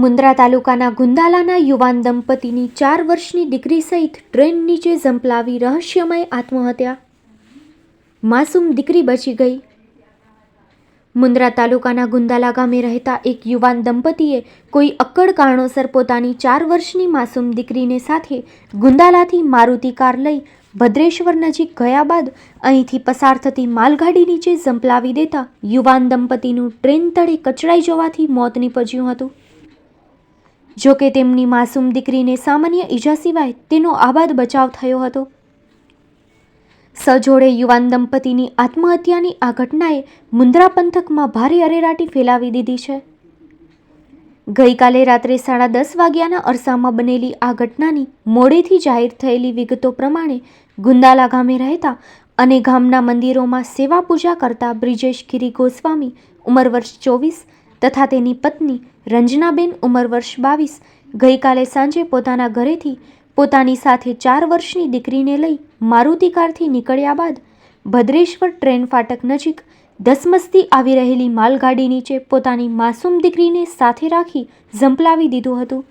મુન્દ્રા તાલુકાના ગુંદાલાના યુવાન દંપતીની ચાર વર્ષની દીકરી સહિત ટ્રેન નીચે ઝંપલાવી રહસ્યમય આત્મહત્યા. માસૂમ દીકરી બચી ગઈ. મુન્દ્રા તાલુકાના ગુંદાલા ગામે રહેતા એક યુવાન દંપતીએ કોઈ અક્કડ કારણોસર પોતાની ચાર વર્ષની માસૂમ દીકરીને સાથે ગુંદાલાથી મારુતિ કાર લઈ ભદ્રેશ્વર નજીક ગયા બાદ અહીંથી પસાર થતી માલગાડી નીચે ઝંપલાવી દેતા યુવાન દંપતીનું ટ્રેન તળે કચડાઈ જવાથી મોત નીપજ્યું હતું. જો કે તેમની માસૂમ દીકરીને સામાન્ય ઈજા સિવાય તેનો આબાદ બચાવ થયો હતો. સજોડે યુવાન દંપતીની આત્મહત્યાની આ ઘટનાએ મુન્દ્રા પંથકમાં ભારે અરેરાટી ફેલાવી દીધી છે. ગઈકાલે રાત્રે સાડા દસ વાગ્યાના અરસામાં બનેલી આ ઘટનાની મોડેથી જાહેર થયેલી વિગતો પ્રમાણે ગુંદાલા ગામે રહેતા અને ગામના મંદિરોમાં સેવા પૂજા કરતા બ્રિજેશ ગિરી ગોસ્વામી, ઉંમર વર્ષ ચોવીસ તથા તેની પત્ની રંજનાબેન ઉંમર વર્ષ બાવીસ. ગઈકાલે સાંજે પોતાના ઘરેથી પોતાની સાથે ચાર વર્ષની દીકરીને લઈ મારુતિ કારથી નીકળ્યા બાદ ભદ્રેશ્વર ટ્રેન ફાટક નજીક ધસમસતી આવી રહેલી માલગાડી નીચે પોતાની માસૂમ દીકરીને સાથે રાખી ઝંપલાવી દીધું હતું.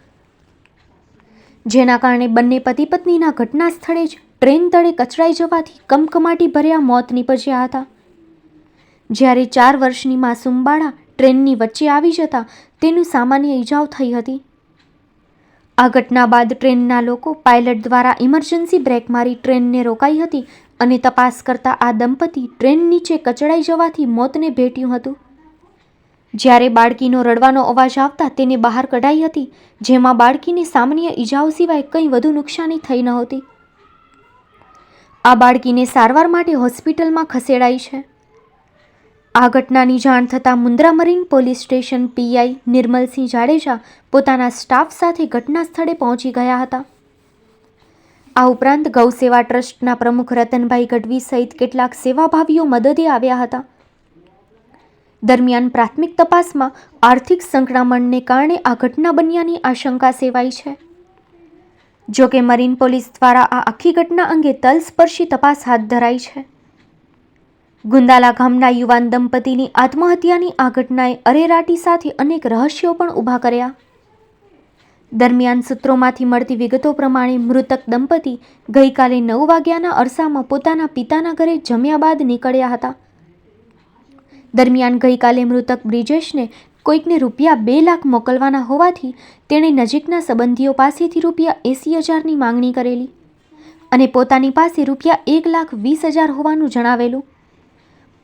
જેના કારણે બંને પતિ પત્નીના ઘટના સ્થળે જ ટ્રેન તળે કચડાઈ જવાથી કમકમાટી ભર્યા મોત નીપજ્યા હતા. જ્યારે ચાર વર્ષની માસૂમ બાળા ટ્રેનની વચ્ચે આવી જતાં તેનું સામાન્ય ઈજાઓ થઈ હતી. આ ઘટના બાદ ટ્રેનના લોકો પાયલટ દ્વારા ઇમરજન્સી બ્રેક મારી ટ્રેનને રોકાઈ હતી અને તપાસ કરતા આ દંપતી ટ્રેન નીચે કચડાઈ જવાથી મોતને ભેટ્યું હતું. જ્યારે બાળકીનો રડવાનો અવાજ આવતા તેને બહાર કઢાઈ હતી, જેમાં બાળકીને સામાન્ય ઈજાઓ સિવાય કંઈ વધુ નુકસાની થઈ નહોતી આ બાળકીને સારવાર માટે હોસ્પિટલમાં ખસેડાઈ છે. આ ઘટનાની જાણ થતાં Mundra marine police station PI Nirmalsinh Jadeja પોતાના સ્ટાફ સાથે ઘટના સ્થળે પહોંચી ગયા હતા. આ ઉપરાંત ગૌસેવા ટ્રસ્ટના પ્રમુખ રતનભાઈ ગઢવી સહિત કેટલાક સેવાભાવીઓ મદદે આવ્યા હતા. દરમિયાન પ્રાથમિક તપાસમાં આર્થિક સંકળામણને કારણે આ ઘટના બન્યાની આશંકા સેવાઈ છે. જો કે મરીન પોલીસ દ્વારા આ આખી ઘટના અંગે તલસ્પર્શી તપાસ હાથ ધરાઈ છે. ગુંદાલા ગામના યુવાન દંપતીની આત્મહત્યાની આ ઘટનાએ અરેરાટી સાથે અનેક રહસ્યો પણ ઊભા કર્યા. દરમિયાન સૂત્રોમાંથી મળતી વિગતો પ્રમાણે મૃતક દંપતી ગઈકાલે નવ વાગ્યાના અરસામાં પોતાના પિતાના ઘરે જમ્યા બાદ નીકળ્યા હતા. દરમિયાન ગઈકાલે મૃતક બ્રિજેશને કોઈકને રૂપિયા બે લાખ મોકલવાના હોવાથી તેણે નજીકના સંબંધીઓ પાસેથી રૂપિયા એંસી હજારની માંગણી કરેલી અને પોતાની પાસે રૂપિયા એક લાખ વીસ હજાર હોવાનું જણાવેલું.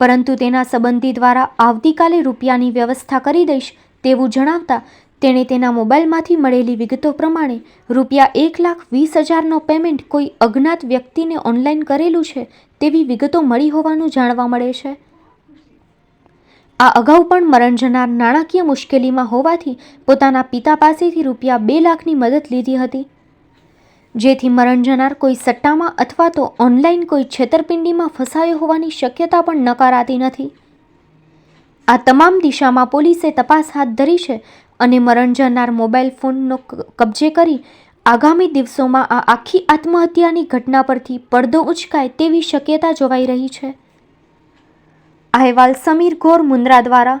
પરંતુ તેના સંબંધી દ્વારા આવતીકાલે રૂપિયાની વ્યવસ્થા કરી દઈશ તેવું જણાવતા તેણે તેના મોબાઈલમાંથી મળેલી વિગતો પ્રમાણે રૂપિયા એક લાખ વીસ હજારનો પેમેન્ટ કોઈ અજ્ઞાત વ્યક્તિને ઓનલાઈન કરેલું છે તેવી વિગતો મળી હોવાનું જાણવા મળે છે. આ અગાઉ પણ મરણ જનાર નાણાકીય મુશ્કેલીમાં હોવાથી પોતાના પિતા પાસેથી રૂપિયા બે લાખની મદદ લીધી હતી. જેથી મરણ જનાર કોઈ સટ્ટામાં અથવા તો ઓનલાઈન કોઈ છેતરપિંડીમાં ફસાયો હોવાની શક્યતા પણ નકારાતી નથી. આ તમામ દિશામાં પોલીસે તપાસ હાથ ધરી છે અને મરણ જનાર મોબાઈલ ફોનનો કબજે કરી આગામી દિવસોમાં આ આખી આત્મહત્યાની ઘટના પરથી પડદો ઉંચકાય તેવી શક્યતા જોવાઈ રહી છે. અહેવાલ સમીર ઘોર મુન્દ્રા દ્વારા